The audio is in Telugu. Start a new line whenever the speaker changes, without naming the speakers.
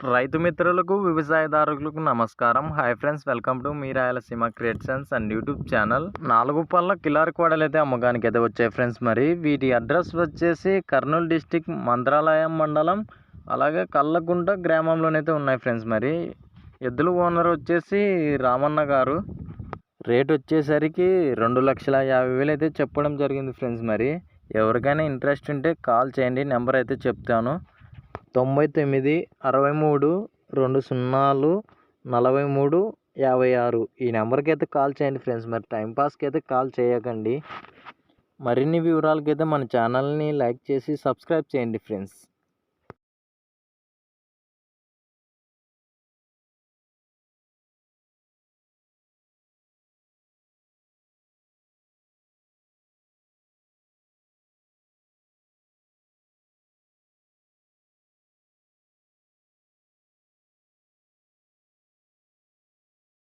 రైతు మిత్రులకు వ్యవసాయదారులకు నమస్కారం. Hi friends welcome to me Rayalaseema creations and YouTube channel నాలుగు పళ్ళ కిలారి కోడలు అయితే అమ్మకానికి అయితే వచ్చాయి ఫ్రెండ్స్ మరి. వీటి అడ్రస్ వచ్చేసి కర్నూలు డిస్టిక్ మంత్రాలయం మండలం అలాగే కళ్ళగుంట గ్రామంలోనైతే ఉన్నాయి ఫ్రెండ్స్ మరి. ఎద్దుల ఓనర్ వచ్చేసి రామన్న గారు. రేట్ వచ్చేసరికి రెండు లక్షల యాభై వేలు అయితే చెప్పడం జరిగింది ఫ్రెండ్స్ మరి. ఎవరికైనా ఇంట్రెస్ట్ ఉంటే కాల్ చేయండి నెంబర్ అయితే చెప్తాను. తొంభై తొమ్మిది అరవై మూడు రెండు సున్నాలు నలభై మూడు యాభై ఆరు. ఈ నెంబర్కి అయితే కాల్ చేయండి ఫ్రెండ్స్. మరి టైంపాస్కి అయితే కాల్ చేయకండి. మరిన్ని వివరాలకైతే మన ఛానల్ని లైక్ చేసి సబ్స్క్రైబ్ చేయండి ఫ్రెండ్స్.